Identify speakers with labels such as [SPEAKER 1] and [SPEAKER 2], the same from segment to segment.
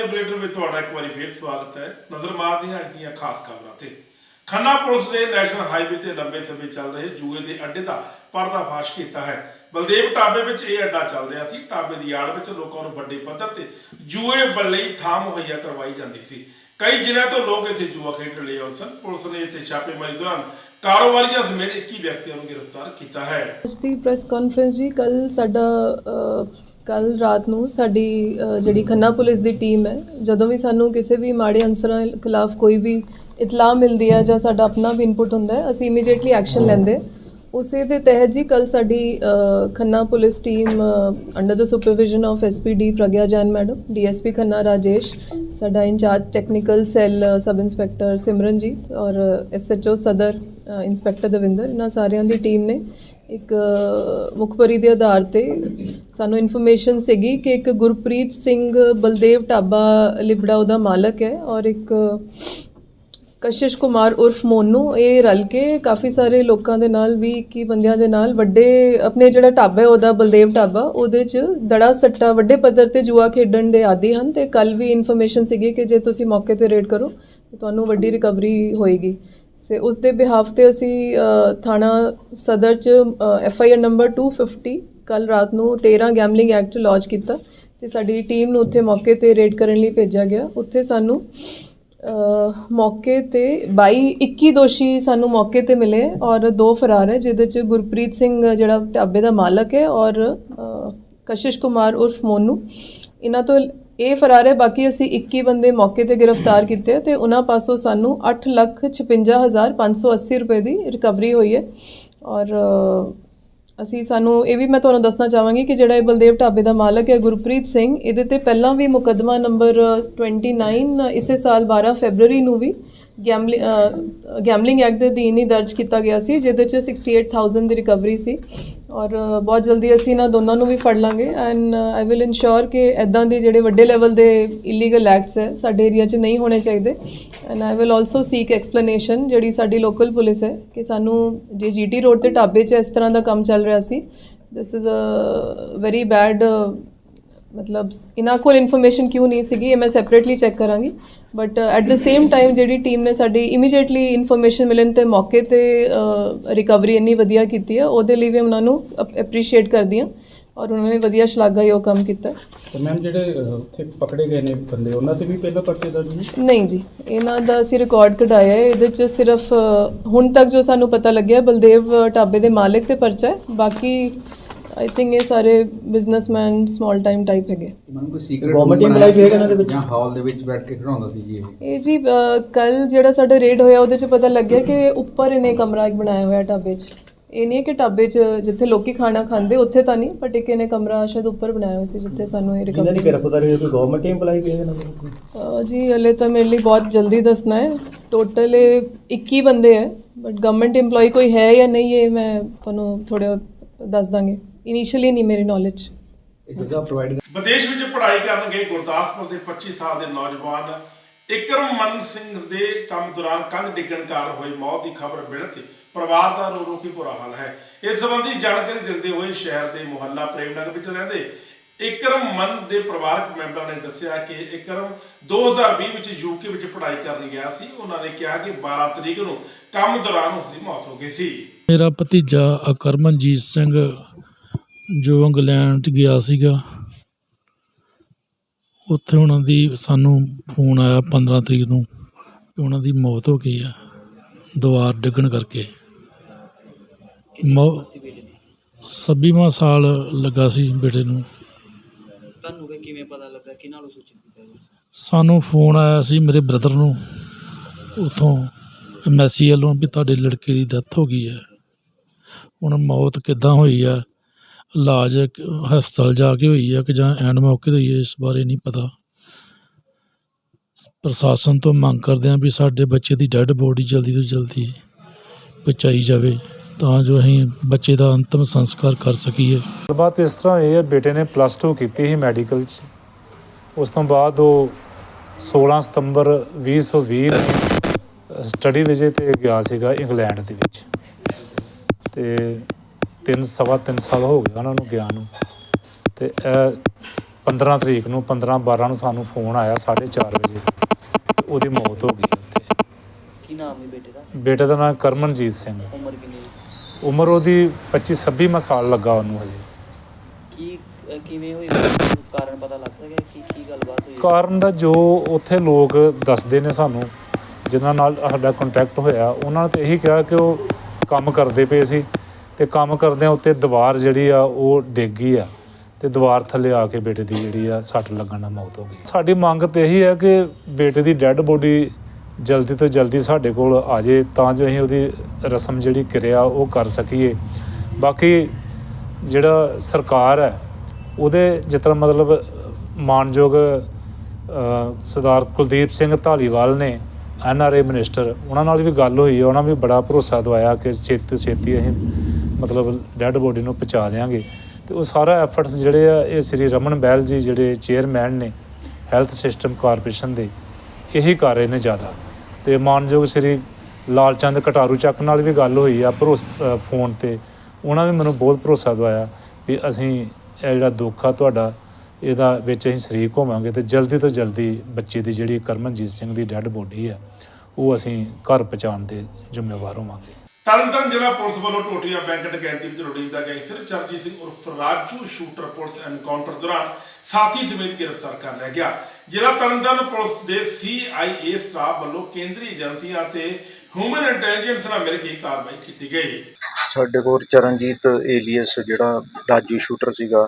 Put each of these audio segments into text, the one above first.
[SPEAKER 1] ਦੇ ਬੁਲੇਟਿਨ ਵਿੱਚ ਤੁਹਾਡਾ ਇੱਕ ਵਾਰੀ ਫੇਰ ਸਵਾਗਤ ਹੈ। ਨਜ਼ਰ ਮਾਰਦੇ ਹਾਂ ਅੱਜ ਦੀਆਂ ਖਾਸ ਖਬਰਾਂ ਤੇ। ਖੰਨਾ ਪੁਲਿਸ ਨੇ ਨੈਸ਼ਨਲ ਹਾਈਵੇ ਤੇ ਲੰਬੇ ਸਮੇਂ ਚੱਲ ਰਹੇ ਜੂਏ ਦੇ ਅੱਡੇ ਦਾ ਪਰਦਾਫਾਸ਼ ਕੀਤਾ ਹੈ। ਬਲਦੇਵ ਟਾਬੇ ਵਿੱਚ ਇਹ ਅੱਡਾ ਚੱਲ ਰਿਹਾ ਸੀ। ਟਾਬੇ ਦੀ ਆੜ ਵਿੱਚ ਲੋਕਾਂ ਨੂੰ ਵੱਡੇ ਪੱਧਰ ਤੇ ਜੂਏ ਬੱਲੇ ਥਾਂ ਮੁਹੱਈਆ ਕਰਵਾਈ ਜਾਂਦੀ ਸੀ। ਕਈ ਦਿਨਾਂ ਤੋਂ ਲੋਕ ਇੱਥੇ ਜੂਆ ਖੇਡਣ ਲਈ ਆਉਂਦੇ ਸਨ। ਪੁਲਿਸ ਨੇ ਇੱਥੇ ਛਾਪੇਮਾਰੀ ਦੌਰਾਨ ਕਾਰੋਬਾਰੀਆਂ ਸਮੇਤ 21 ਵਿਅਕਤੀਆਂ ਨੂੰ ਗ੍ਰਿਫਤਾਰ ਕੀਤਾ ਹੈ।
[SPEAKER 2] ਅੱਜ ਦੀ ਪ੍ਰੈਸ ਕਾਨਫਰੰਸ ਜੀ ਕੱਲ ਸਾਡਾ ਕੱਲ ਰਾਤ ਨੂੰ ਸਾਡੀ ਜਿਹੜੀ ਖੰਨਾ ਪੁਲਿਸ ਦੀ ਟੀਮ ਹੈ ਜਦੋਂ ਵੀ ਸਾਨੂੰ ਕਿਸੇ ਵੀ ਮਾੜੇ ਅਨਸਰਾਂ ਖਿਲਾਫ ਕੋਈ ਵੀ ਇਤਲਾਹ ਮਿਲਦੀ ਹੈ ਜਾਂ ਸਾਡਾ ਆਪਣਾ ਵੀ ਇਨਪੁਟ ਹੁੰਦਾ ਹੈ ਅਸੀਂ ਇਮੀਡੀਏਟਲੀ ਐਕਸ਼ਨ ਲੈਂਦੇ। ਉਸੇ ਦੇ ਤਹਿਤ ਜੀ ਕੱਲ ਸਾਡੀ Khanna police team under the supervision of SPD Pragya Jan madam DSP Khanna Rajesh ਸਾਡਾ incharge technical cell sub inspector Simranjit ਔਰ ਐਸਐਚਓ ਸਦਰ ਇੰਸਪੈਕਟਰ ਦਵਿੰਦਰ ਇਹਨਾਂ ਸਾਰਿਆਂ ਦੀ ਟੀਮ ਨੇ ਇੱਕ ਅ, ਮੁਖਬਰੀ ਦੇ ਆਧਾਰ ਤੇ ਸਾਨੂੰ ਇਨਫੋਰਮੇਸ਼ਨ ਸੀਗੀ ਕਿ ਇੱਕ ਗੁਰਪ੍ਰੀਤ ਸਿੰਘ ਬਲਦੇਵ ਢਾਬਾ ਲਿਬੜਾ ਉਹਦਾ ਮਾਲਕ ਹੈ ਔਰ ਇੱਕ ਕਸ਼ਿਸ਼ ਕੁਮਾਰ ਉਰਫ ਮੋਨੂ ਇਹ ਰਲ ਕੇ ਕਾਫੀ ਸਾਰੇ ਲੋਕਾਂ ਦੇ ਨਾਲ ਵੀ 21 ਬੰਦਿਆਂ ਦੇ ਨਾਲ ਵੱਡੇ ਆਪਣੇ ਜਿਹੜਾ ਢਾਬਾ ਹੈ ਉਹਦਾ ਬਲਦੇਵ ਢਾਬਾ ਉਹਦੇ 'ਚ ਦੜਾ ਸੱਟਾ ਵੱਡੇ ਪੱਧਰ ਤੇ ਜੂਆ ਖੇਡਣ ਦੇ ਆਦੀ ਹਨ ਤੇ ਕੱਲ ਵੀ ਇਨਫੋਰਮੇਸ਼ਨ ਸੀਗੀ ਕਿ ਜੇ ਤੁਸੀਂ ਮੌਕੇ ਤੇ ਰੇਡ ਕਰੋ ਤੁਹਾਨੂੰ ਵੱਡੀ ਰਿਕਵਰੀ ਹੋਏਗੀ। ਸੇ ਉਸ ਦੇ ਬਿਹਾਫ ਤੇ ਅਸੀਂ ਥਾਣਾ ਸਦਰ 'ਚ ਐਫ ਆਈ ਆਰ ਨੰਬਰ 250 ਕੱਲ ਰਾਤ ਨੂੰ 13 ਗੈਮਲਿੰਗ ਐਕਟ ਲੌਂਚ ਕੀਤਾ ਤੇ ਸਾਡੀ ਟੀਮ ਨੂੰ ਉੱਥੇ ਮੌਕੇ ਤੇ ਰੇਡ ਕਰਨ ਲਈ ਭੇਜਿਆ ਗਿਆ। ਉੱਥੇ ਸਾਨੂੰ ਮੌਕੇ ਤੇ 22 21 ਦੋਸ਼ੀ ਸਾਨੂੰ ਮੌਕੇ ਤੇ ਮਿਲੇ ਔਰ ਦੋ ਫਰਾਰ ਹੈ, ਜਿਹਦੇ ਚ ਗੁਰਪ੍ਰੀਤ ਸਿੰਘ ਜਿਹੜਾ ਢਾਬੇ ਦਾ ਮਾਲਕ ਹੈ ਔਰ ਕਸ਼ਿਸ਼ ਕੁਮਾਰ ਉਰਫ ਮੋਨੂ। ਇਹਨਾਂ ਤੋਂ ਇਹ ਫਰਾਰ ਹੈ। ਬਾਕੀ ਅਸੀਂ 21 ਬੰਦੇ ਮੌਕੇ ਤੇ ਗ੍ਰਿਫਤਾਰ ਕੀਤੇ ਤੇ ਉਹਨਾਂ ਪਾਸੋਂ ਸਾਨੂੰ 856580 ਰੁਪਏ ਦੀ ਰਿਕਵਰੀ ਹੋਈ ਹੈ। ਔਰ ਅਸੀਂ ਸਾਨੂੰ ਇਹ ਵੀ ਮੈਂ ਤੁਹਾਨੂੰ ਦੱਸਣਾ ਚਾਹਾਂਗੀ ਕਿ ਜਿਹੜਾ ਇਹ ਬਲਦੇਵ ਢਾਬੇ ਦਾ ਮਾਲਕ ਹੈ, ਗੁਰਪ੍ਰੀਤ ਸਿੰਘ, ਇਹਦੇ ਤੇ ਪਹਿਲਾਂ ਵੀ ਮੁਕੱਦਮਾ ਨੰਬਰ 29 ਇਸੇ ਸਾਲ 12 ਫੈਬਰੂਰੀ ਨੂੰ ਵੀ ਗੈਮਲਿੰਗ ਐਕਟ uh, ਦੇ ਅਧੀਨ ਹੀ ਦਰਜ ਕੀਤਾ ਗਿਆ ਸੀ, ਜਿਹਦੇ ਚ 68000 ਦੀ ਰਿਕਵਰੀ ਸੀ ਔਰ uh, ਬਹੁਤ ਜਲਦੀ ਅਸੀਂ ਇਹਨਾਂ ਦੋਨਾਂ ਨੂੰ ਵੀ ਫੜ ਲਾਂਗੇ ਐਂਡ ਆਈ ਵਿਲ ਇਨਸ਼ੋਰ ਕਿ ਐਦਾਂ ਦੇ ਜਿਹੜੇ ਵੱਡੇ ਲੈਵਲ ਦੇ ਇਲੀਗਲ ਐਕਟਸ ਹੈ, ਸਾਡੇ ਏਰੀਆ 'ਚ ਨਹੀਂ ਹੋਣੇ ਚਾਹੀਦੇ and I will also seek explanation ਜਿਹੜੀ ਸਾਡੀ ਲੋਕਲ ਪੁਲਿਸ ਹੈ ਕਿ ਸਾਨੂੰ ਜੇ ਜੀਟੀ ਰੋਡ ਤੇ ਢਾਬੇ 'ਚ ਇਸ ਤਰ੍ਹਾਂ ਦਾ ਕੰਮ ਚੱਲ ਰਿਹਾ ਸੀ this is a very bad ਮਤਲਬ, ਇਹਨਾਂ ਕੋਲ ਇਨਫੋਰਮੇਸ਼ਨ ਕਿਉਂ ਨਹੀਂ ਸੀਗੀ, ਇਹ ਮੈਂ ਸੈਪਰੇਟਲੀ ਚੈੱਕ ਕਰਾਂਗੀ but at the same time ਜਿਹੜੀ ਟੀਮ ਨੇ ਸਾਡੀ ਇਮੀਡੀਏਟਲੀ ਇਨਫੋਰਮੇਸ਼ਨ ਮਿਲਣ ਤੇ ਮੌਕੇ ਤੇ ਰਿਕਵਰੀ ਇੰਨੀ ਵਧੀਆ ਕੀਤੀ ਹੈ ਉਹਦੇ ਲਈ ਵੀ ਉਹਨਾਂ ਨੂੰ ਐਪਰੀਸ਼ੀਏਟ ਕਰਦੀ ਹਾਂ ਔਰ ਉਹਨਾਂ ਨੇ ਵਧੀਆ ਸ਼ਲਾਘਾਯੋਗ ਕੰਮ ਕੀਤਾ।
[SPEAKER 3] ਤੇ ਮੈਮ ਜਿਹੜੇ ਉੱਥੇ ਪਕੜੇ ਗਏ ਨੇ ਬੰਦੇ ਉਹਨਾਂ ਤੇ ਵੀ ਪਹਿਲਾਂ ਪਰਚੇ ਦਰਜ ਨੇ
[SPEAKER 2] ਨਹੀਂ ਜੀ ਇਹਨਾਂ ਦਾ ਅਸੀਂ ਰਿਕਾਰਡ ਕਢਾਇਆ ਹੈ ਇਹਦੇ ਚ ਸਿਰਫ ਹੁਣ ਤੱਕ ਜੋ ਸਾਨੂੰ ਪਤਾ ਲੱਗਿਆ ਬਲਦੇਵ ਢਾਬੇ ਦੇ ਮਾਲਕ ਤੇ ਪਰਚਾ ਹੈ ਬਾਕੀ ਆਈ ਥਿੰਕ ਇਹ ਸਾਰੇ ਬਿਜ਼ਨਸਮੈਨ ਸਮਾਲ ਟਾਈਮ ਟਾਈਪ ਹੈਗੇ।
[SPEAKER 4] ਮੈਨੂੰ ਕੋਈ ਸੀਕ੍ਰੀਟ
[SPEAKER 3] Government employee ਵੀ ਹੈਗਾ ਇਹਨਾਂ ਦੇ ਵਿੱਚ?
[SPEAKER 4] ਜਾਂ ਹਾਲ ਦੇ ਵਿੱਚ ਬੈਠ ਕੇ ਖੜਾਉਂਦਾ ਸੀ ਜੀ ਇਹ?
[SPEAKER 2] ਇਹ ਜੀ ਕੱਲ ਜਿਹੜਾ ਸਾਡਾ ਰੇਡ ਹੋਇਆ ਉਹਦੇ ਚ ਪਤਾ ਲੱਗਿਆ ਕਿ ਉੱਪਰ ਇਹਨੇ ਕਮਰਾ ਇੱਕ ਬਣਾਇਆ ਹੋਇਆ ਢਾਬੇ 'ਚ। ਇਹ ਨਹੀਂ ਹੈ ਕਿ ਢਾਬੇ 'ਚ ਜਿੱਥੇ ਲੋਕੀ ਖਾਣਾ ਖਾਂਦੇ ਉੱਥੇ ਤਾਂ ਨਹੀਂ ਬਟ ਇੱਕ ਇਹਨੇ ਕਮਰਾ ਸ਼ਾਇਦ ਉੱਪਰ ਬਣਾਇਆ ਹੋਇਆ ਸੀ ਜਿੱਥੇ ਸਾਨੂੰ ਇਹ
[SPEAKER 3] ਜਿਨ੍ਹਾਂ ਦੀ
[SPEAKER 2] ਰਿਕਵਰੀ
[SPEAKER 3] ਗ੍ਰਿਫਤਾਰੀ ਹੋਈ ਕੋਈ ਗਵਰਨਮੈਂਟ EMPLOYE ਵੀ ਹੈ ਇਹਨਾਂ ਦੇ ਵਿੱਚ?
[SPEAKER 2] ਜੀ ਹਲੇ ਤਾਂ ਮੇਰੇ ਲਈ ਬਹੁਤ ਜਲਦੀ ਦੱਸਣਾ ਹੈ। ਟੋਟਲ ਇਹ 21 ਬੰਦੇ ਹੈ ਬਟ ਗਵਰਨਮੈਂਟ EMPLOYE ਕੋਈ ਹੈ ਜਾਂ ਨਹੀਂ ਇਹ ਮੈਂ ਤੁਹਾਨੂੰ ਥੋੜਾ ਦੱਸ ਦਾਂਗੇ। ਇਨੀਸ਼ੀਅਲੀ ਨਹੀਂ ਮੇਰੀ ਨੌਲੇਜ
[SPEAKER 4] ਇਹ ਜਗ੍ਹਾ ਪ੍ਰੋਵਾਈਡ
[SPEAKER 1] ਵਿਦੇਸ਼ ਵਿੱਚ ਪੜ੍ਹਾਈ ਕਰਨ ਗਏ ਗੁਰਦਾਸਪੁਰ ਦੇ 25 ਸਾਲ ਦੇ ਨੌਜਵਾਨ ਇਕਰਮ ਮਨ ਸਿੰਘ ਦੇ ਕੰਮ ਦੌਰਾਨ ਕੰਧ ਡਿੱਗਣ ਕਾਰਨ ਹੋਈ ਮੌਤ ਦੀ ਖਬਰ ਮਿਲਣ ਤੇ ਪਰਿਵਾਰ ਦਾ ਰੋ ਰੋ ਕੇ ਬੁਰਾ ਹਾਲ ਹੈ। ਇਸ ਸੰਬੰਧੀ ਜਾਣਕਾਰੀ ਦਿੰਦੇ ਹੋਏ ਸ਼ਹਿਰ ਦੇ ਮੁਹੱਲਾ ਪ੍ਰੇਮਨਗਰ ਵਿੱਚ ਰਹਿੰਦੇ ਇਕਰਮ ਮਨ ਦੇ ਪਰਿਵਾਰਕ ਮੈਂਬਰਾਂ ਨੇ ਦੱਸਿਆ ਕਿ ਇਕਰਮ 2020 ਵਿੱਚ ਯੂਕੇ ਵਿੱਚ ਪੜ੍ਹਾਈ ਕਰਨ ਗਿਆ ਸੀ। ਉਹਨਾਂ ਨੇ ਕਿਹਾ ਕਿ 12 ਤਰੀਕ ਨੂੰ ਕੰਮ ਦੌਰਾਨ ਉਸ ਦੀ ਮੌਤ ਹੋ ਗਈ ਸੀ।
[SPEAKER 5] ਮੇਰਾ ਭਤੀਜਾ ਅਕਰਮਨਜੀਤ ਸਿੰਘ ਜੋ ਇੰਗਲੈਂਡ 'ਚ ਗਿਆ ਸੀਗਾ ਉੱਥੇ ਉਹਨਾਂ ਦੀ ਸਾਨੂੰ ਫੋਨ ਆਇਆ 15 ਤਰੀਕ ਨੂੰ ਕਿ ਉਹਨਾਂ ਦੀ ਮੌਤ ਹੋ ਗਈ ਆ ਦੀਵਾਰ ਡਿੱਗਣ ਕਰਕੇ। ਮੌ ਸੱਬੀਵਾਂ ਸਾਲ ਲੱਗਾ ਸੀ ਬੇਟੇ ਨੂੰ।
[SPEAKER 6] ਤੁਹਾਨੂੰ ਕਿ ਕਿਵੇਂ ਪਤਾ ਲੱਗਾ? ਕਿਹਨਾਂ ਨੂੰ ਸੂਚਿਤ ਕੀਤਾ ਜੀ
[SPEAKER 5] ਸਾਨੂੰ ਫੋਨ ਆਇਆ ਸੀ ਮੇਰੇ ਬ੍ਰਦਰ ਨੂੰ ਉਥੋਂ ਐਮਐਸਸੀ ਵੱਲੋਂ ਵੀ ਤੁਹਾਡੇ ਲੜਕੇ ਦੀ ਡੈਥ ਹੋ ਗਈ ਹੈ। ਹੁਣ ਮੌਤ ਕਿੱਦਾਂ ਹੋਈ ਆ ਇਲਾਜ ਹਸਪਤਾਲ ਜਾ ਕੇ ਹੋਈ ਹੈ ਕਿ ਜਾਂ ਐਨ ਮੌਕੇ ਤੇ ਹੋਈ ਹੈ ਇਸ ਬਾਰੇ ਨਹੀਂ ਪਤਾ। ਪ੍ਰਸ਼ਾਸਨ ਤੋਂ ਮੰਗ ਕਰਦੇ ਹਾਂ ਵੀ ਸਾਡੇ ਬੱਚੇ ਦੀ ਡੈੱਡ ਬੋਡੀ ਜਲਦੀ ਤੋਂ ਜਲਦੀ ਪਹੁੰਚਾਈ ਜਾਵੇ, ਤਾਂ ਜੋ ਅਸੀਂ ਬੱਚੇ ਦਾ ਅੰਤਮ ਸੰਸਕਾਰ ਕਰ ਸਕੀਏ।
[SPEAKER 7] ਗੱਲਬਾਤ ਇਸ ਤਰ੍ਹਾਂ ਇਹ ਹੈ ਬੇਟੇ ਨੇ ਪਲੱਸ 2 ਕੀਤੀ ਸੀ ਮੈਡੀਕਲ 'ਚ। ਉਸ ਤੋਂ ਬਾਅਦ ਉਹ 16 ਸਤੰਬਰ 2020 ਨੂੰ ਸਟੱਡੀ ਵਿਜੇ ਤੇ ਗਿਆ ਸੀਗਾ ਇੰਗਲੈਂਡ ਦੇ ਵਿੱਚ। ਤੇ ਤਿੰਨ ਸਵਾ ਤਿੰਨ ਸਾਲ ਹੋ ਗਏ ਉਹਨਾਂ ਨੂੰ ਗਿਆ ਨੂੰ। ਤੇ ਇਹ 15 ਤਰੀਕ ਨੂੰ 15 12 ਨੂੰ ਸਾਨੂੰ ਫੋਨ ਆਇਆ 4:30 ਵਜੇ। ਉਹਦੀ ਮੌਤ ਹੋ ਗਈ ਉੱਥੇ।
[SPEAKER 6] ਕੀ ਨਾਮ ਹੈ ਬੇਟੇ ਦਾ?
[SPEAKER 7] ਬੇਟੇ ਦਾ ਨਾਮ ਕਰਮਨਜੀਤ ਸਿੰਘ।
[SPEAKER 6] ਉਮਰ ਕਿੰਨੀ?
[SPEAKER 7] ਉਮਰ ਉਹਦੀ 25 26 ਸਾਲ ਲੱਗਾ ਉਹਨੂੰ ਹਜੇ।
[SPEAKER 6] ਕੀ ਕਿਵੇਂ ਹੋਈ? ਕਾਰਨ ਪਤਾ ਲੱਗ ਸਕਿਆ? ਕੀ ਕੀ ਗੱਲਬਾਤ ਹੋਈ?
[SPEAKER 7] ਕਾਰਨ ਦਾ ਜੋ ਉੱਥੇ ਲੋਕ ਦੱਸਦੇ ਨੇ ਸਾਨੂੰ ਜਿਨ੍ਹਾਂ ਨਾਲ ਸਾਡਾ ਕੰਟੈਕਟ ਹੋਇਆ ਉਹਨਾਂ ਨੇ ਤਾਂ ਇਹੀ ਕਿਹਾ ਕਿ ਉਹ ਕੰਮ ਕਰਦੇ ਪਏ ਸੀ। ਤੇ ਕੰਮ ਕਰਦਿਆਂ ਉੱਤੇ ਦੀਵਾਰ ਜਿਹੜੀ ਆ, ਉਹ ਡਿੱਗੀ ਆ। ਤੇ ਦੀਵਾਰ ਥੱਲੇ ਆ ਕੇ ਬੇਟੇ ਦੀ ਜਿਹੜੀ ਆ, ਸੱਟ ਲੱਗਣ ਨਾਲ ਮੌਤ ਹੋ ਗਈ। ਸਾਡੀ ਮੰਗ ਤੇ ਇਹੀ ਹੈ ਕਿ ਬੇਟੇ ਦੀ ਡੈੱਡ ਬੋਡੀ ਜਲਦੀ ਤੋਂ ਜਲਦੀ ਸਾਡੇ ਕੋਲ ਆ ਜੇ, ਤਾਂ ਜੋ ਅਸੀਂ ਉਹਦੀ ਰਸਮ ਜਿਹੜੀ ਕਿਰਿਆ, ਉਹ ਕਰ ਸਕੀਏ। ਬਾਕੀ ਜਿਹੜਾ ਸਰਕਾਰ ਹੈ, ਉਹਦੇ ਜਿਸ ਤਰ੍ਹਾਂ ਮਤਲਬ ਮਾਨਯੋਗ ਸਰਦਾਰ ਕੁਲਦੀਪ ਸਿੰਘ ਢਾਲੀਵਾਲ ਨੇ, ਐਨ ਆਰ ਏ ਮਿਨਿਸਟਰ, ਉਹਨਾਂ ਨਾਲ ਵੀ ਗੱਲ ਹੋਈ ਹੈ ਉਹਨਾਂ ਵੀ ਬੜਾ ਭਰੋਸਾ ਦਵਾਇਆ ਕਿ ਛੇਤੀ ਤੋਂ ਛੇਤੀ ਅਸੀਂ ਮਤਲਬ ਡੈੱਡ ਬੋਡੀ ਨੂੰ ਪਹੁੰਚਾ ਦੇਵਾਂਗੇ ਤੇ ਉਹ ਸਾਰਾ ਐਫਰਟਸ ਜਿਹੜੇ ਆ, ਇਹ ਸ੍ਰੀ ਰਮਨ ਬਹਿਲ ਜੀ ਜਿਹੜੇ ਚੇਅਰਮੈਨ ਨੇ ਹੈਲਥ ਸਿਸਟਮ ਕਾਰਪੋਰੇਸ਼ਨ ਦੇ, ਇਹੀ ਕਰ ਰਹੇ ਨੇ ਜ਼ਿਆਦਾ। ਤੇ ਮਾਨਯੋਗ ਸ੍ਰੀ ਲਾਲਚੰਦ ਕਟਾਰੂ ਚੱਕ ਨਾਲ ਵੀ ਗੱਲ ਹੋਈ ਆ, ਭਰੋਸ ਫੋਨ ਤੇ। ਉਹਨਾਂ ਵੀ ਮੈਨੂੰ ਬਹੁਤ ਭਰੋਸਾ ਦਵਾਇਆ ਵੀ ਅਸੀਂ ਇਹ ਜਿਹੜਾ ਦੁੱਖ ਆ ਤੁਹਾਡਾ, ਇਹਦਾ ਵਿੱਚ ਅਸੀਂ ਸ਼ਰੀਕ ਹੋਵਾਂਗੇ ਤੇ ਜਲਦੀ ਤੋਂ ਜਲਦੀ ਬੱਚੇ ਦੀ ਜਿਹੜੀ ਕਰਮਨਜੀਤ ਸਿੰਘ ਦੀ ਡੈੱਡ ਬੋਡੀ ਆ, ਉਹ ਅਸੀਂ ਘਰ ਪਹੁੰਚਾਉਣ ਦੇ ਜ਼ਿੰਮੇਵਾਰ ਹੋਵਾਂਗੇ।
[SPEAKER 1] ਤਰਨਤਾਰਨ ਜ਼ਿਲ੍ਹਾ ਪੁਲਿਸ ਵੱਲੋਂ ਟੋਟੀਆਂ ਬੈਂਕ ਡਕੈਤੀ ਵਿੱਚ ਲੋੜੀਂਦਾ ਗੈਂਗਸਟਰ ਚਰਜੀਤ ਸਿੰਘ ਉਰਫ ਰਾਜੂ ਸ਼ੂਟਰ ਪੁਲਿਸ ਐਨਕਾਊਂਟਰ ਦੌਰਾਨ ਸਾਥੀ ਸਮੇਤ ਗ੍ਰਿਫਤਾਰ ਕਰ ਲਿਆ ਗਿਆ। ਜ਼ਿਲ੍ਹਾ ਤਰਨਤਾਰਨ ਪੁਲਿਸ ਦੇ ਸੀਆਈਏ ਸਟਾਫ ਵੱਲੋਂ ਕੇਂਦਰੀ ਏਜੰਸੀਆਂ ਤੇ ਹਿਊਮਨ ਇੰਟੈਲੀਜੈਂਸ ਨਾਲ ਮਿਲ ਕੇ ਕਾਰਵਾਈ ਕੀਤੀ ਗਈ।
[SPEAKER 8] ਸਾਡੇ ਕੋਲ ਚਰਨਜੀਤ ਏਲੀਅਸ ਜਿਹੜਾ ਰਾਜੂ ਸ਼ੂਟਰ ਸੀਗਾ,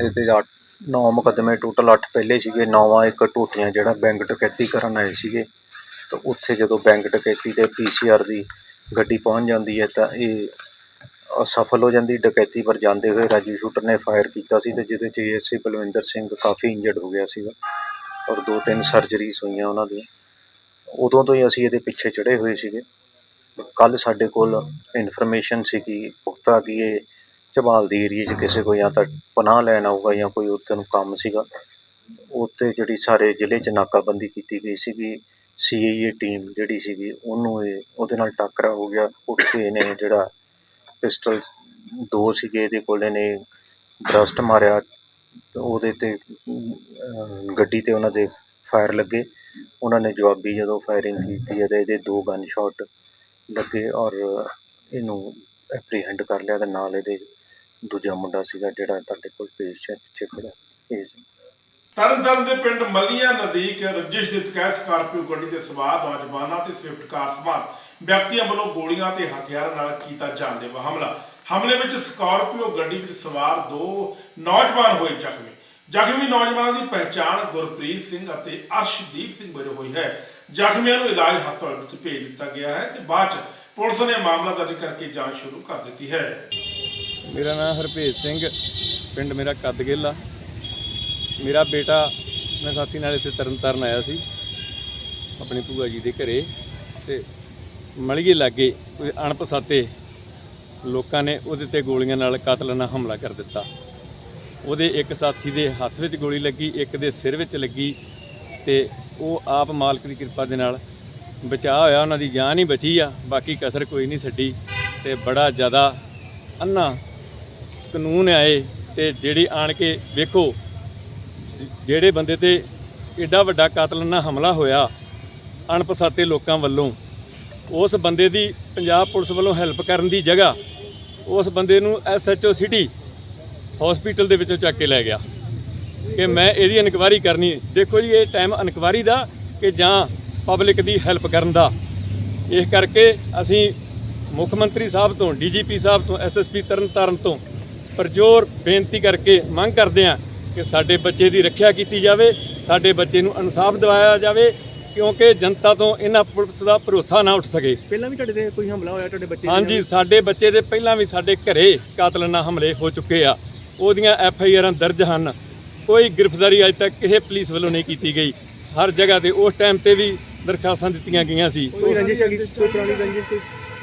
[SPEAKER 8] ਇਹਦੇ 8 9 ਮੁਕੱਦਮੇ ਟੋਟਲ 8 ਪਹਿਲੇ ਸੀਗੇ, ਨੌਵਾਂ ਇੱਕ ਟੋਟੀਆਂ ਜਿਹੜਾ ਬੈਂਕ ਡਕੈਤੀ ਕਰਨ ਆਏ ਸੀਗੇ। ਤਾਂ ਉੱਥੇ ਜਦੋਂ ਬੈਂਕ ਡਕੈਤੀ ਤੇ ਪੀਸੀਆਰ ਦੀ ਗੱਡੀ ਪਹੁੰਚ ਜਾਂਦੀ ਹੈ ਤਾਂ ਇਹ ਅਸਫਲ ਹੋ ਜਾਂਦੀ, ਡਕੈਤੀ ਪਰ ਜਾਂਦੇ ਹੋਏ ਰਾਜੂ ਸ਼ੂਟਰ ਨੇ ਫਾਇਰ ਕੀਤਾ ਸੀ ਤੇ ਜਿਹਦੇ 'ਚ ਏਐਸਸੀ ਬਲਵਿੰਦਰ ਸਿੰਘ ਕਾਫੀ ਇੰਜਰਡ ਹੋ ਗਿਆ ਸੀਗਾ ਔਰ ਦੋ ਤਿੰਨ ਸਰਜਰੀਜ਼ ਹੋਈਆਂ ਉਹਨਾਂ ਦੀਆਂ। ਉਦੋਂ ਤੋਂ ਹੀ ਅਸੀਂ ਇਹਦੇ ਪਿੱਛੇ ਚੜੇ ਹੋਏ ਸੀਗੇ। ਕੱਲ ਸਾਡੇ ਕੋਲ ਇਨਫੋਰਮੇਸ਼ਨ ਸੀਗੀ ਪੁਖਤਾ ਕਿ ਇਹ ਝਬਾਲ ਦੀ ਏਰੀਏ 'ਚ ਕਿਸੇ ਕੋਈ ਜਾਂ ਤਾਂ ਪਨਾਹ ਲੈਣ ਆਊਗਾ ਜਾਂ ਕੋਈ ਉੱਥੇ ਨੂੰ ਕੰਮ ਸੀਗਾ। ਉੱਥੇ ਜਿਹੜੀ ਸਾਰੇ ਜ਼ਿਲ੍ਹੇ 'ਚ ਨਾਕਾਬੰਦੀ ਕੀਤੀ ਗਈ ਸੀਗੀ ਸੀਏਏ ਟੀਮ ਜਿਹੜੀ ਸੀਗੀ, ਉਹਨੂੰ ਇਹ, ਉਹਦੇ ਨਾਲ ਟਾਕਰਾ ਹੋ ਗਿਆ। ਉੱਠ ਕੇ ਇਹਨੇ ਜਿਹੜਾ ਪਿਸਟਲ ਦੋ ਸੀਗੇ, ਇਹਦੇ ਕੋਲ ਇਹਨੇ ਬਰਸਟ ਮਾਰਿਆ। ਤੇ ਉਹਦੇ ਤੇ ਗੱਡੀ ਤੇ ਉਹਨਾਂ ਦੇ ਫਾਇਰ ਲੱਗੇ। ਉਹਨਾਂ ਨੇ ਜਵਾਬੀ ਜਦੋਂ ਫਾਇਰਿੰਗ ਕੀਤੀ ਹੈ ਤਾਂ ਇਹਦੇ ਦੋ ਗਨ ਸ਼ਾਟ ਲੱਗੇ ਔਰ ਇਹਨੂੰ ਐਪਰੀਹੈਂਡ ਕਰ ਲਿਆ ਤੇ ਨਾਲ ਇਹਦੇ ਦੂਜਾ ਮੁੰਡਾ ਸੀਗਾ ਜਿਹੜਾ ਤੁਹਾਡੇ ਕੋਲ ਪੇਸ਼ ਹੈ, ਪਿੱਛੇ ਖੜਾ ਇਹ
[SPEAKER 1] ਤਰਨਤਾਰਨ ਦੇ ਪਿੰਡ ਮਲੀਆ ਨਜ਼ਦੀਕ ਰਜਿਸ਼ ਦੇ ਤਕੈਸ ਸਕਾਰਪੀਓ ਗੱਡੀ ਤੇ ਸਵਾਰ ਨੌਜਵਾਨਾਂ ਤੇ ਸਵਿਫਟ ਕਾਰ ਸਵਾਰ ਵਿਅਕਤੀਆਂ ਵੱਲੋਂ ਗੋਲੀਆਂ ਤੇ ਹਥਿਆਰਾਂ ਨਾਲ ਕੀਤਾ ਜਾਨਲੇਵਾ ਹਮਲਾ। ਹਮਲੇ ਵਿੱਚ ਸਕਾਰਪੀਓ ਗੱਡੀ ਵਿੱਚ ਸਵਾਰ ਦੋ ਨੌਜਵਾਨ ਹੋਏ ਜ਼ਖਮੀ। ਜ਼ਖਮੀ ਨੌਜਵਾਨਾਂ ਦੀ ਪਹਿਚਾਣ ਗੁਰਪ੍ਰੀਤ ਸਿੰਘ ਅਤੇ ਅਰਸ਼ਦੀਪ ਸਿੰਘ ਵਜੋਂ ਹੋਈ ਹੈ। ਜ਼ਖਮੀਆਂ ਨੂੰ ਇਲਾਜ ਹਸਪਤਾਲ ਵਿੱਚ ਭੇਜ ਦਿੱਤਾ ਗਿਆ ਹੈ ਤੇ ਬਾਅਦ ਚ ਪੁਲਿਸ ਨੇ ਮਾਮਲਾ ਦਰਜ ਕਰਕੇ ਜਾਂਚ ਸ਼ੁਰੂ ਕਰ ਦਿੱਤੀ ਹੈ।
[SPEAKER 9] ਮੇਰਾ ਨਾਮ ਹਰਭੇਜ ਸਿੰਘ, ਪਿੰਡ ਮੇਰਾ ਕੱਦਗਿੱਲ ਆ। ਮੇਰਾ ਬੇਟਾ ਮੈਂ ਸਾਥੀ ਨਾਲ ਇੱਥੇ ਤਰਨਤਾਰਨ ਆਇਆ ਸੀ, ਆਪਣੀ ਭੂਆ ਜੀ ਦੇ ਘਰੇ ਤੇ ਮਲਗੀ ਲਾਗੇ ਕੋਈ ਅਣਪਛਾਤੇ ਲੋਕਾਂ ਨੇ ਉਹਦੇ ਤੇ ਗੋਲੀਆਂ ਨਾਲ ਕਾਤਲਾਨਾ ਹਮਲਾ ਕਰ ਦਿੱਤਾ। ਉਹਦੇ ਇੱਕ ਸਾਥੀ ਦੇ ਹੱਥ ਵਿੱਚ ਗੋਲੀ ਲੱਗੀ, ਇੱਕ ਦੇ ਸਿਰ ਵਿੱਚ ਲੱਗੀ ਤੇ ਉਹ ਆਪ ਮਾਲਕ ਦੀ ਕਿਰਪਾ ਦੇ ਨਾਲ ਬਚਾਅ ਹੋਇਆ, ਉਹਨਾਂ ਦੀ ਜਾਨ ਹੀ ਬਚੀ ਆ, ਬਾਕੀ ਕਸਰ ਕੋਈ ਨਹੀਂ ਛੱਡੀ ਤੇ ਬੜਾ ਜ਼ਿਆਦਾ ਅੰਨਾ ਕਾਨੂੰਨ ਆਏ ਤੇ ਜਿਹੜੀ ਆਣ ਕੇ ਵੇਖੋ ਜਿਹੜੇ ਬੰਦੇ ਤੇ ਐਡਾ ਵੱਡਾ ਕਾਤਲਾਨਾ ਹਮਲਾ ਹੋਇਆ ਅਣਪਛਾਤੇ ਲੋਕਾਂ ਵੱਲੋਂ, ਉਸ ਬੰਦੇ ਦੀ ਪੰਜਾਬ ਪੁਲਿਸ ਵੱਲੋਂ ਹੈਲਪ ਕਰਨ ਦੀ ਜਗ੍ਹਾ ਉਸ ਬੰਦੇ ਨੂੰ ਐਸਐਚਓ ਸਿਟੀ ਹਸਪੀਟਲ ਦੇ ਵਿੱਚੋਂ ਚੱਕ ਕੇ ਲੈ ਗਿਆ ਕਿ ਮੈਂ ਇਹਦੀ ਇਨਕੁਆਇਰੀ ਕਰਨੀ ਦੇਖੋ ਜੀ, ਇਹ ਟਾਈਮ ਇਨਕੁਆਇਰੀ ਦਾ ਕਿ ਜਾਂ ਪਬਲਿਕ ਦੀ ਹੈਲਪ ਕਰਨ ਦਾ। ਇਸ ਕਰਕੇ ਅਸੀਂ ਮੁੱਖ ਮੰਤਰੀ ਸਾਹਿਬ ਤੋਂ, ਡੀਜੀਪੀ ਸਾਹਿਬ ਤੋਂ ਐਸਐਸਪੀ ਤਰਨਤਾਰਨ ਤੋਂ ਪਰਜੋਰ ਬੇਨਤੀ ਕਰਕੇ ਮੰਗ ਕਰਦੇ ਹਾਂ ਕਿ ਸਾਡੇ ਬੱਚੇ ਦੀ ਰੱਖਿਆ ਕੀਤੀ ਜਾਵੇ ਸਾਡੇ ਬੱਚੇ ਨੂੰ ਇਨਸਾਫ ਦਿਵਾਇਆ ਜਾਵੇ ਕਿਉਂਕਿ ਜਨਤਾ ਤੋਂ ਇਹਨਾਂ ਪੁਲਿਸ ਦਾ ਭਰੋਸਾ ਨਾ ਉੱਠ ਸਕੇ।
[SPEAKER 3] ਪਹਿਲਾਂ ਵੀ ਤੁਹਾਡੇ ਤੇ ਕੋਈ ਹਮਲਾ ਹੋਇਆ ਤੁਹਾਡੇ ਬੱਚੇ
[SPEAKER 9] ਹਾਂਜੀ ਸਾਡੇ ਬੱਚੇ ਦੇ ਪਹਿਲਾਂ ਵੀ ਸਾਡੇ ਘਰੇ ਕਾਤਲਾਨਾ ਹਮਲੇ ਹੋ ਚੁੱਕੇ ਆ। ਉਹਦੀਆਂ ਐਫ ਆਈ ਆਰਾਂ ਦਰਜ ਹਨ। ਕੋਈ ਗ੍ਰਿਫਤਾਰੀ ਅਜੇ ਤੱਕ ਕਿਸੇ ਪੁਲਿਸ ਵੱਲੋਂ ਨਹੀਂ ਕੀਤੀ ਗਈ। ਹਰ ਜਗ੍ਹਾ ਤੇ ਉਸ ਟਾਈਮ ਤੇ ਵੀ ਦਰਖਾਸਤਾਂ ਦਿੱਤੀਆਂ ਗਈਆਂ ਸੀ।
[SPEAKER 3] ਕੋਈ ਰੰਜਿਸ਼ ਹੈਗੀ? ਕੋਈ ਪੁਰਾਣੀ ਰੰਜਿਸ਼ ਕੋਈ?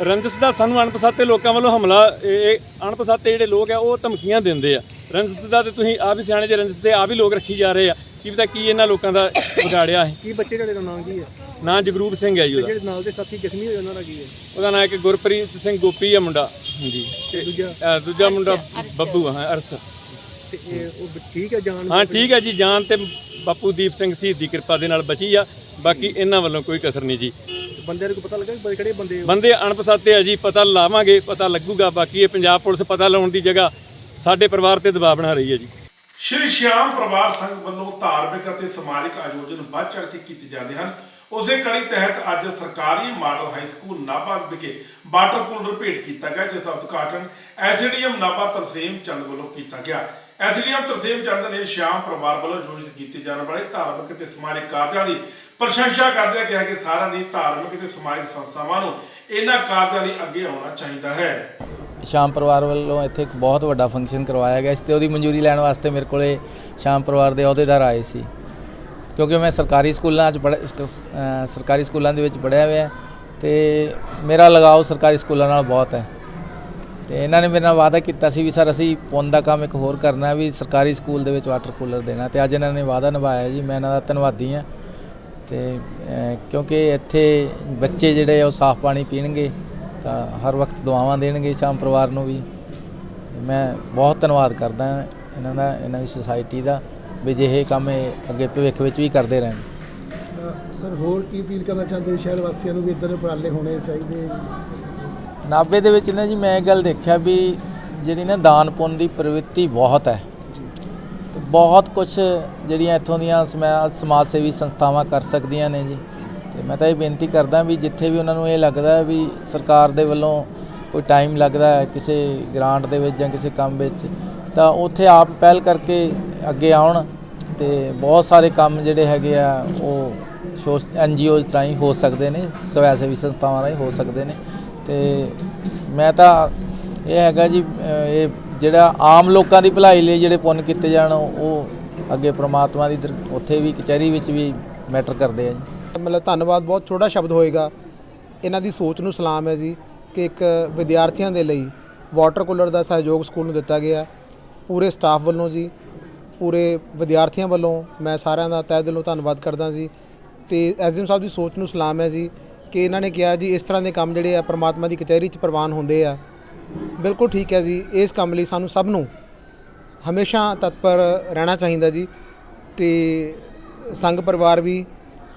[SPEAKER 9] ਰੰਜਿਸ਼ ਦਾ ਸਾਨੂੰ ਅਣਪਛਾਤੇ ਲੋਕਾਂ ਵੱਲੋਂ ਹਮਲਾ ਇਹ ਅਣਪਛਾਤੇ ਜਿਹੜੇ ਲੋਕ ਆ ਉਹ ਧਮਕੀਆਂ ਦਿੰਦੇ ਆ। ਰੰਜਿਸ਼ ਦਾ ਤੇ ਤੁਸੀਂ ਆਪ ਹੀ ਸਿਆਣੇ ਜੇ ਰੰਜਿਸ਼ ਤੇ ਆਪ ਹੀ ਲੋਕ ਰੱਖੀ ਜਾ ਰਹੇ ਆ। ਕੀ ਪਤਾ ਕੀ ਇਹਨਾਂ ਲੋਕਾਂ ਦਾ ਵਿਗਾੜਿਆ ਹੈ।
[SPEAKER 3] ਕੀ ਬੱਚੇ ਤੁਹਾਡੇ ਦਾ ਨਾਮ ਕੀ ਹੈ?
[SPEAKER 9] ਨਾਂ ਜਗਰੂਪ ਸਿੰਘ ਹੈ ਜੀ ਉਹਦਾ।
[SPEAKER 3] ਜਿਹੜੇ ਨਾਲ ਦੇ ਸਾਥੀ ਜ਼ਖਮੀ ਹੋਏ ਉਹਨਾਂ ਦਾ ਕੀ ਹੈ?
[SPEAKER 9] ਉਹਦਾ ਨਾਂ ਇੱਕ ਗੁਰਪ੍ਰੀਤ ਸਿੰਘ ਗੋਪੀ ਆ ਮੁੰਡਾ। ਹਾਂਜੀ। ਤੇ
[SPEAKER 3] ਦੂਜਾ?
[SPEAKER 9] ਅਹ ਦੂਜਾ ਮੁੰਡਾ ਬੱਬੂ ਹਾਂ ਅਰਸ।
[SPEAKER 4] ਤੇ ਇਹ ਉਹ ਠੀਕ ਹੈ ਜਾਨ
[SPEAKER 9] ਹਾਂ ਠੀਕ ਹੈ ਜੀ ਜਾਨ ਤੇ ਬਾਪੂ ਦੀਪ ਸਿੰਘ ਸ਼ਹੀਦ ਦੀ ਕਿਰਪਾ ਦੇ ਨਾਲ ਬਚੀ ਆ। ਬਾਕੀ ਇਹਨਾਂ ਵੱਲੋਂ ਕੋਈ ਕਸਰ ਨਹੀਂ ਜੀ।
[SPEAKER 4] ਬੰਦੇ ਨੂੰ ਪਤਾ ਲੱਗਾ ਕਿ ਕਿਹੜੇ ਬੰਦੇ
[SPEAKER 9] ਬੰਦੇ ਅਣਪਛਾਤੇ ਆ ਜੀ ਪਤਾ ਲਾਵਾਂਗੇ ਪਤਾ ਲੱਗੂਗਾ। ਬਾਕੀ ਇਹ ਪੰਜਾਬ ਪੁਲਿਸ ਪਤਾ ਲਾਉਣ ਦੀ ਜਗ੍ਹਾ ਸਾਡੇ ਪਰਿਵਾਰ ਤੇ ਦਬਾਅ ਬਣਾ ਰਹੀ ਹੈ ਜੀ।
[SPEAKER 1] ਸ਼੍ਰੀ ਸ਼ਿਆਮ ਪਰਿਵਾਰ ਸੰਘ ਵੱਲੋਂ ਧਾਰਮਿਕ ਅਤੇ ਸਮਾਜਿਕ ਆਯੋਜਨ ਵੱਧ ਚੜ੍ਹ ਕੇ ਕੀਤੇ ਜਾਂਦੇ ਹਨ। ਉਸੇ ਕੜੀ ਤਹਿਤ ਅੱਜ ਸਰਕਾਰੀ ਮਾਡਲ ਹਾਈ ਸਕੂਲ ਨਾਭਾ ਵਿਖੇ ਵਾਟਰ ਕੂਲਰ ਭੇਟ ਕੀਤਾ ਗਿਆ, ਜਿਸ ਦਾ ਉਦਘਾਟਨ ਐਸਡੀਐਮ ਨਾਭਾ ਤਰਸੇਮ ਚੰਦ ਵੱਲੋਂ ਕੀਤਾ ਗਿਆ। ਐਸਡੀਐਮ ਤਰਸੇਮ ਚੰਦ ਨੇ ਸ਼ਿਆਮ ਪਰਿਵਾਰ ਵੱਲੋਂ ਆਯੋਜਿਤ ਕੀਤੇ ਜਾਣ ਵਾਲੇ ਧਾਰਮਿਕ ਅਤੇ ਸਮਾਜਿਕ ਕਾਰਜਾਂ ਦੀ ਪ੍ਰਸ਼ੰਸਾ ਕਰਦਿਆਂ ਕਿਹਾ ਕਿ ਸਾਰਿਆਂ ਦੀ ਧਾਰਮਿਕ ਅਤੇ ਸਮਾਜਿਕ ਸੰਸਥਾਵਾਂ ਨੂੰ ਇਹਨਾਂ ਕਾਰਜਾਂ ਲਈ ਅੱਗੇ ਆਉਣਾ ਚਾਹੀਦਾ ਹੈ।
[SPEAKER 10] ਸ਼ਾਮ ਪਰਿਵਾਰ ਵੱਲੋਂ ਇੱਥੇ ਇੱਕ ਬਹੁਤ ਵੱਡਾ ਫੰਕਸ਼ਨ ਕਰਵਾਇਆ ਗਿਆ। ਸੀ ਤੇ ਉਹਦੀ ਮਨਜ਼ੂਰੀ ਲੈਣ ਵਾਸਤੇ ਮੇਰੇ ਕੋਲੇ ਸ਼ਾਮ ਪਰਿਵਾਰ ਦੇ ਅਹੁਦੇਦਾਰ ਆਏ ਸੀ। ਕਿਉਂਕਿ ਮੈਂ ਸਰਕਾਰੀ ਸਕੂਲਾਂ 'ਚ ਪੜ੍ਹ ਅ, ਸਰਕਾਰੀ ਸਕੂਲਾਂ ਦੇ ਵਿੱਚ ਪੜ੍ਹਿਆ ਹੋਇਆ। ਤੇ ਮੇਰਾ ਲਗਾਓ ਸਰਕਾਰੀ ਸਕੂਲਾਂ ਨਾਲ ਬਹੁਤ ਹੈ। ਤੇ ਇਹਨਾਂ ਨੇ ਮੇਰੇ ਨਾਲ ਵਾਅਦਾ ਕੀਤਾ ਸੀ ਵੀ ਸਰ ਅਸੀਂ ਪੁੰਨ ਦਾ ਕੰਮ ਇੱਕ ਹੋਰ ਕਰਨਾ ਵੀ ਸਰਕਾਰੀ ਸਕੂਲ ਦੇ ਵਿੱਚ ਵਾਟਰ ਕੂਲਰ ਦੇਣਾ। ਤੇ ਅੱਜ ਇਹਨਾਂ ਨੇ ਵਾਅਦਾ ਨਿਭਾਇਆ ਜੀ ਮੈਂ ਇਹਨਾਂ ਦਾ ਧੰਨਵਾਦੀ ਹਾਂ। ਤੇ ਕਿਉਂਕਿ ਇੱਥੇ ਬੱਚੇ ਜਿਹੜੇ ਉਹ ਸਾਫ਼ ਪਾਣੀ ਪੀਣਗੇ। ਤਾਂ ਹਰ ਵਕਤ ਦੁਆਵਾਂ ਦੇਣਗੇ ਸ਼ਾਮ ਪਰਿਵਾਰ ਨੂੰ ਵੀ। ਮੈਂ ਬਹੁਤ ਧੰਨਵਾਦ ਕਰਦਾ ਇਹਨਾਂ ਦਾ ਇਹਨਾਂ ਦੀ ਸੁਸਾਇਟੀ ਦਾ ਵੀ ਜੇ ਇਹ ਕੰਮ ਇਹ ਅੱਗੇ ਭਵਿੱਖ ਵਿੱਚ ਵੀ ਕਰਦੇ ਰਹਿਣ।
[SPEAKER 11] ਸਰ ਹੋਰ ਕੀ ਅਪੀਲ ਕਰਨਾ ਚਾਹੁੰਦੇ ਸ਼ਹਿਰ ਵਾਸੀਆਂ ਨੂੰ ਵੀ ਇਦਾਂ ਦੇ ਉਪਰਾਲੇ ਹੋਣੇ ਚਾਹੀਦੇ।
[SPEAKER 10] ਨਾਭੇ ਦੇ ਵਿੱਚ ਨਾ ਜੀ ਮੈਂ ਇਹ ਗੱਲ ਦੇਖਿਆ ਵੀ ਜਿਹੜੀ ਨਾ ਦਾਨ ਪੁੰਨ ਦੀ ਪ੍ਰਵਿਰਤੀ ਬਹੁਤ ਹੈ। ਬਹੁਤ ਕੁਝ ਜਿਹੜੀਆਂ ਇੱਥੋਂ ਦੀਆਂ ਸਮਾ- ਸਮਾਜ ਸੇਵੀ ਸੰਸਥਾਵਾਂ ਕਰ ਸਕਦੀਆਂ ਨੇ ਜੀ। ਤੇ ਮੈਂ ਤਾਂ ਇਹ ਬੇਨਤੀ ਕਰਦਾ ਵੀ ਜਿੱਥੇ ਵੀ ਉਹਨਾਂ ਨੂੰ ਇਹ ਲੱਗਦਾ ਵੀ ਸਰਕਾਰ ਦੇ ਵੱਲੋਂ ਕੋਈ ਟਾਈਮ ਲੱਗਦਾ ਕਿਸੇ ਗ੍ਰਾਂਟ ਦੇ ਵਿੱਚ ਜਾਂ ਕਿਸੇ ਕੰਮ ਵਿੱਚ, ਤਾਂ ਉੱਥੇ ਆਪ ਪਹਿਲ ਕਰਕੇ ਅੱਗੇ ਆਉਣ ਤੇ ਬਹੁਤ ਸਾਰੇ ਕੰਮ ਜਿਹੜੇ ਹੈਗੇ ਆ, ਉਹ ਸੋਸ ਐਨਜੀਓ ਰਾਹੀਂ ਹੋ ਸਕਦੇ ਨੇ ਸਵੈ ਸੇਵੀ ਸੰਸਥਾਵਾਂ ਰਾਹੀਂ ਹੋ ਸਕਦੇ ਨੇ ਤੇ ਮੈਂ ਤਾਂ ਇਹ ਹੈਗਾ ਜੀ ਇਹ ਜਿਹੜਾ ਆਮ ਲੋਕਾਂ ਦੀ ਭਲਾਈ ਲਈ ਜਿਹੜੇ ਪੁੰਨ ਕੀਤੇ ਜਾਣ, ਉਹ ਅੱਗੇ ਪ੍ਰਮਾਤਮਾ ਦੀ ਉੱਥੇ ਵੀ ਕਚਹਿਰੀ ਵਿੱਚ ਵੀ ਮੈਟਰ ਕਰਦੇ ਆ ਜੀ।
[SPEAKER 11] ਮਤਲਬ ਧੰਨਵਾਦ, ਬਹੁਤ ਛੋਟਾ ਸ਼ਬਦ ਹੋਏਗਾ। ਇਹਨਾਂ ਦੀ ਸੋਚ ਨੂੰ ਸਲਾਮ ਹੈ ਜੀ ਕਿ ਇੱਕ ਵਿਦਿਆਰਥੀਆਂ ਦੇ ਲਈ ਵਾਟਰ ਕੂਲਰ ਦਾ ਸਹਿਯੋਗ ਸਕੂਲ ਨੂੰ ਦਿੱਤਾ ਗਿਆ ਪੂਰੇ ਸਟਾਫ ਵੱਲੋਂ ਜੀ, ਪੂਰੇ ਵਿਦਿਆਰਥੀਆਂ ਵੱਲੋਂ ਮੈਂ ਸਾਰਿਆਂ ਦਾ ਤਹਿ ਦਿਲੋਂ ਧੰਨਵਾਦ ਕਰਦਾ ਜੀ। ਤੇ ਐਸਡੀਐਮ ਸਾਹਿਬ ਦੀ ਸੋਚ ਨੂੰ ਸਲਾਮ ਹੈ ਜੀ ਕਿ ਇਹਨਾਂ ਨੇ ਕਿਹਾ ਜੀ, ਇਸ ਤਰ੍ਹਾਂ ਦੇ ਕੰਮ ਜਿਹੜੇ ਆ ਪ੍ਰਮਾਤਮਾ ਦੀ ਕਚਹਿਰੀ 'ਚ ਪ੍ਰਵਾਨ ਹੁੰਦੇ ਆ। ਬਿਲਕੁਲ ਠੀਕ ਹੈ ਜੀ, ਇਸ ਕੰਮ ਲਈ ਸਾਨੂੰ ਸਭ ਨੂੰ ਹਮੇਸ਼ਾ ਤਤਪਰ ਰਹਿਣਾ ਚਾਹੀਦਾ ਜੀ। ਤੇ ਸੰਘ ਪਰਿਵਾਰ ਵੀ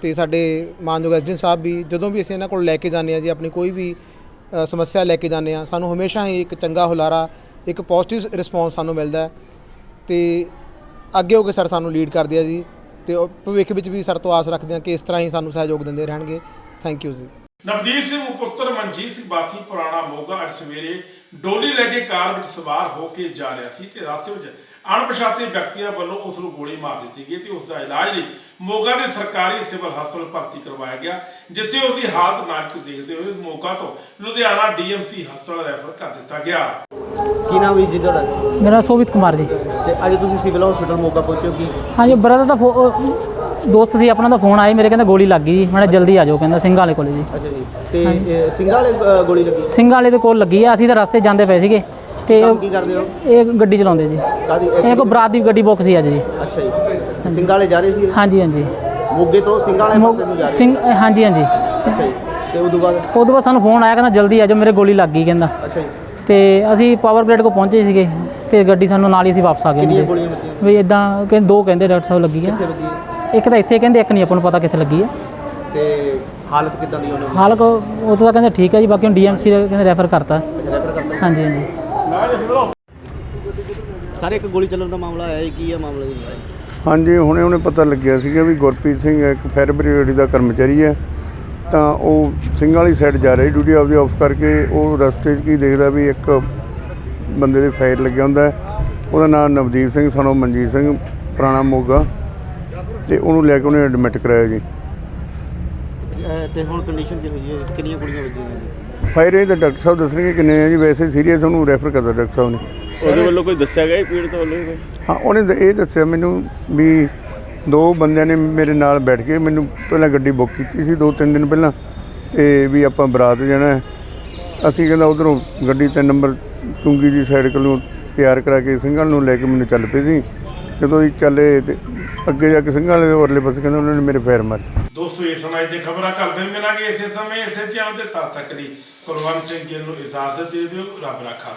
[SPEAKER 11] ਤੇ ਸਾਡੇ ਮਾਨਯੋਗ ਐਸਡੀਐਮ ਸਾਹਿਬ ਵੀ ਜਦੋਂ ਵੀ ਅਸੀਂ ਇਹਨਾਂ ਕੋਲ ਲੈ ਕੇ ਜਾਂਦੇ ਆ ਜੀ, ਆਪਣੀ ਕੋਈ ਵੀ ਸਮੱਸਿਆ ਲੈ ਕੇ ਜਾਂਦੇ ਆ ਸਾਨੂੰ ਹਮੇਸ਼ਾ ਹੀ ਇੱਕ ਚੰਗਾ ਹੁਲਾਰਾ, ਇੱਕ ਪੋਜ਼ਿਟਿਵ ਰਿਸਪੌਂਸ ਸਾਨੂੰ ਮਿਲਦਾ ਹੈ। ਤੇ ਅੱਗੇ ਹੋ ਕੇ ਸਰ ਸਾਨੂੰ ਲੀਡ ਕਰਦੇ ਆ ਜੀ, ਤੇ ਭਵਿੱਖ ਵਿੱਚ ਵੀ ਸਰ ਤੋਂ ਆਸ ਰੱਖਦੇ ਆ ਕਿ ਇਸ ਤਰ੍ਹਾਂ ਹੀ ਸਾਨੂੰ ਸਹਿਯੋਗ ਦਿੰਦੇ ਰਹਿਣਗੇ। ਥੈਂਕ ਯੂ ਜੀ।
[SPEAKER 1] ਨਵਦੀਪ ਸਿੰਘ ਪੁੱਤਰ ਮਨਜੀਤ ਸਿੰਘ ਵਾਸੀ ਪੁਰਾਣਾ ਮੋਗਾ ਅੱਜ ਸਵੇਰੇ ਡੋਲੀ ਲੈ ਕੇ ਕਾਰ ਵਿੱਚ ਸਵਾਰ ਹੋ ਕੇ ਜਾ ਰਿਹਾ ਸੀ ਤੇ ਰਸਤੇ ਵਿੱਚ ਅਣਪਛਾਤੇ ਵਿਅਕਤੀਆਂ ਵੱਲੋਂ ਉਸ ਨੂੰ ਗੋਲੀ ਮਾਰ ਦਿੱਤੀ ਗਈ ਤੇ ਉਸ ਦਾ ਇਲਾਜ ਲਈ ਮੋਗਾ ਦੇ ਸਰਕਾਰੀ ਸਿਵਲ ਹਸਪਤਾਲ ਭਰਤੀ ਕਰਵਾਇਆ ਗਿਆ ਜਿੱਥੇ ਉਸ ਦੀ ਹਾਲਤ ਨਾਜ਼ੁਕ ਦੇਖਦੇ ਹੋਏ ਮੋਗਾ ਤੋਂ ਲੁਧਿਆਣਾ ਡੀਐਮਸੀ ਹਸਪਤਾਲ ਰੈਫਰ ਕਰ ਦਿੱਤਾ ਗਿਆ।
[SPEAKER 4] ਕੀ ਨਾਮ ਹੈ ਜੀ ਤੁਹਾਡਾ?
[SPEAKER 12] ਮੇਰਾ ਸੋਵਿਤ ਕੁਮਾਰ ਜੀ।
[SPEAKER 4] ਤੇ ਅੱਜ ਤੁਸੀਂ ਸਿਵਲ ਹਸਪੀਟਲ ਮੋਗਾ ਪਹੁੰਚੇ ਹੋ ਕੀ?
[SPEAKER 12] ਹਾਂਜੀ ਬ੍ਰਦਰ ਦਾ ਦੋਸਤ ਸੀ ਆਪਣਾ ਦਾ ਫੋਨ ਆਇਆ ਮੇਰੇ ਕਹਿੰਦਾ ਗੋਲੀ ਲੱਗ ਗਈ। ਜੀ ਮੈਂ ਕਿਹਾ ਜਲਦੀ ਆ ਜਾਓ ਕਹਿੰਦਾ ਸਿੰਘ ਵਾਲੇ ਕੋਲੇ ਜੀ।
[SPEAKER 4] ਅੱਛਾ ਜੀ ਤੇ ਇਹ ਸਿੰਘਾਂ ਵਾਲੇ ਅ, ਗੋਲੀ ਲੱਗੀ?
[SPEAKER 12] ਸਿੰਘ ਵਾਲੇ ਦੇ ਕੋਲ ਲੱਗੀ ਆ ਅਸੀਂ ਤਾਂ ਰਸਤੇ ਜਾਂਦੇ ਪਏ ਸੀਗੇ। ਤੇ
[SPEAKER 4] ਕੰਮ ਕੀ ਕਰਦੇ ਹੋ?
[SPEAKER 12] ਇਹ ਗੱਡੀ ਚਲਾਉਂਦੇ ਜੀ।
[SPEAKER 4] ਕਾਦੀ
[SPEAKER 12] ਇਹ ਕੋ ਬਰਾਤ ਦੀ ਗੱਡੀ ਬੁੱਕ ਸੀ ਅੱਜ ਜੀ।
[SPEAKER 4] ਅੱਛਾ ਜੀ। ਸਿੰਘਾਂ ਵਾਲੇ ਜਾ ਰਹੇ ਸੀ?
[SPEAKER 12] ਹਾਂਜੀ ਹਾਂਜੀ।
[SPEAKER 4] ਮੋਗੇ ਤੋਂ ਸਿੰਘਾਂ ਵਾਲੇ ਪਾਸੇ ਨੂੰ ਜਾ ਰਹੇ?
[SPEAKER 12] ਸਿੰਘ ਹਾਂਜੀ ਹਾਂਜੀ।
[SPEAKER 4] ਅੱਛਾ ਜੀ। ਤੇ ਉਦੋਂ ਬਾਅਦ?
[SPEAKER 12] ਉਦੋਂ ਬਾਅਦ ਸਾਨੂੰ ਫੋਨ ਆਇਆ ਕਹਿੰਦਾ ਜਲਦੀ ਆ ਜਾਓ ਮੇਰੇ ਗੋਲੀ ਲੱਗ ਗਈ ਕਹਿੰਦਾ।
[SPEAKER 4] ਅੱਛਾ ਜੀ।
[SPEAKER 12] ਤੇ ਅਸੀਂ ਪਾਵਰ ਪਲੇਟ ਕੋ ਪਹੁੰਚੇ ਸੀਗੇ ਤੇ ਗੱਡੀ ਸਾਨੂੰ ਨਾਲ ਹੀ ਅਸੀਂ ਵਾਪਸ ਆ ਗਏ
[SPEAKER 4] ਕਿੰਨੀਆਂ
[SPEAKER 12] ਜੀ।
[SPEAKER 4] ਗੋਲੀਆਂ ਵੱਜੀਆਂ?
[SPEAKER 12] ਵੀ ਇਦਾਂ ਕਹਿੰਦੇ ਦੋ ਕਹਿੰਦੇ ਡਾਕਟਰ ਸਾਹਿਬ ਲੱਗੀ ਆ।
[SPEAKER 4] ਕਿੱਥੇ?
[SPEAKER 12] ਇੱਕ ਤਾਂ ਇੱਥੇ ਕਹਿੰਦੇ ਇੱਕ ਨਹੀਂ ਆਪਾਂ ਨੂੰ ਪਤਾ ਕਿੱਥੇ ਲੱਗੀ ਆ।
[SPEAKER 4] ਤੇ ਹਾਲਤ ਕਿੱਦਾਂ ਦੀ ਉਹਨਾਂ? ਦੀ
[SPEAKER 12] ਹਾਲ ਕੋ ਉਹ ਤਾਂ ਕਹਿੰਦੇ ਠੀਕ ਹੈ ਜੀ ਬਾਕੀ ਹੁਣ ਡੀਐਮਸੀ ਕਹਿੰਦੇ ਰੈਫਰ ਕਰਤਾ।
[SPEAKER 4] ਰੈਫਰ ਕਰਦਾ
[SPEAKER 12] ਹਾਂਜੀ ਹਾਂਜੀ।
[SPEAKER 4] ਸਾਰੇ ਇੱਕ ਗੋਲੀ ਚੱਲਣ ਦਾ ਮਾਮਲਾ ਆਇਆ ਕੀ ਹੈ ਮਾਮਲਾ ਜੀ
[SPEAKER 13] ਹਾਂਜੀ ਹੁਣੇ ਹੁਣੇ ਪਤਾ ਲੱਗਿਆ ਸੀਗਾ ਵੀ ਗੁਰਪ੍ਰੀਤ ਸਿੰਘ ਇੱਕ ਫਾਇਰ ਬ੍ਰਿਗੇਡ ਦਾ ਕਰਮਚਾਰੀ ਹੈ। ਤਾਂ ਉਹ ਸਿੰਘ ਵਾਲੀ ਸਾਈਡ ਜਾ ਰਿਹਾ ਡਿਊਟੀ ਆਪਦੀ ਆਫ ਕਰਕੇ। ਉਹ ਰਸਤੇ 'ਚ ਕੀ ਦੇਖਦਾ ਵੀ ਇੱਕ ਬੰਦੇ ਦੇ ਫਾਇਰ ਲੱਗਿਆ ਹੁੰਦਾ ਹੈ। ਉਹਦਾ ਨਾਮ ਨਵਦੀਪ ਸਿੰਘ ਸਾਨੂੰ ਮਨਜੀਤ ਸਿੰਘ ਪੁਰਾਣਾ ਮੋਗਾ। ਤੇ ਉਹਨੂੰ ਲੈ ਕੇ ਉਹਨੇ ਐਡਮਿਟ ਕਰਾਇਆ ਜੀ।
[SPEAKER 4] ਤੇ ਹੁਣ ਕੰਡੀਸ਼ਨ ਕੀ ਹੋਈ ਹੈ? ਕਿੰਨੀਆਂ ਗੋਲੀਆਂ ਵੱਜੀਆਂ ਨੇ?
[SPEAKER 13] ਫਾਇਰ ਇਹ ਤਾਂ ਡਾਕਟਰ ਸਾਹਿਬ ਦੱਸਣਗੇ ਕਿੰਨੇ ਆ ਜੀ ਵੈਸੇ ਸੀਰੀਅਸ ਉਹਨੂੰ ਰੈਫਰ ਕਰਦਾ ਡਾਕਟਰ ਸਾਹਿਬ ਨੇ।
[SPEAKER 9] ਉਹਦੇ ਵੱਲੋਂ ਕੋਈ ਦੱਸਿਆ ਗਿਆ ਪੀੜਤ ਵੱਲੋਂ? ਕੋਈ
[SPEAKER 13] ਹਾਂ ਉਹਨੇ ਤਾਂ ਇਹ ਦੱਸਿਆ ਮੈਨੂੰ ਵੀ ਦੋ ਬੰਦਿਆਂ ਨੇ ਮੇਰੇ ਨਾਲ ਬੈਠ ਕੇ ਮੈਨੂੰ ਪਹਿਲਾਂ ਗੱਡੀ ਬੁੱਕ ਕੀਤੀ ਸੀ ਦੋ ਤਿੰਨ ਦਿਨ ਪਹਿਲਾਂ ਤੇ ਵੀ ਆਪਾਂ ਬਰਾਤ ਜਾਣਾ ਹੈ। ਅਸੀਂ ਕਹਿੰਦਾ ਉਧਰੋਂ ਗੱਡੀ ਤਿੰਨ ਨੰਬਰ ਚੁੰਗੀ ਦੀ ਸਾਈਡ ਕੋਲੋਂ ਤਿਆਰ ਕਰਾ ਕੇ ਸਿੰਘਾਂ ਨੂੰ ਲੈ ਕੇ ਮੈਨੂੰ ਚੱਲ ਪਏ ਸੀ। ਜਦੋਂ ਅਸੀਂ ਚੱਲੇ ਤੇ ਅੱਗੇ ਜਾ ਕੇ ਸਿੰਘਾਂ ਵਾਲੇ ਦੇ ਉਰਲੇ ਪਾਸੇ ਕਹਿੰਦਾ ਉਹਨਾਂ ਨੇ ਮੇਰੇ ਫੇਰ ਮਾਰੇ।
[SPEAKER 1] ਦੋਸਤੋ, ਇਸ ਸਮੇਂ ਦੀ ਖਬਰਾਂ ਕਰਦੇ ਮਿਲਾਂਗੇ ਇਸੇ ਸਮੇਂ ਇਸੇ ਚੈਨਲ ਤੇ ਤਦ ਤੱਕ ਲਈ ਕੁਲਵੰਤ ਸਿੰਘ ਗਿੱਲ ਨੂੰ ਇਜਾਜ਼ਤ ਦੇ ਦਿਓ, ਰੱਬ ਰਾਖਾ।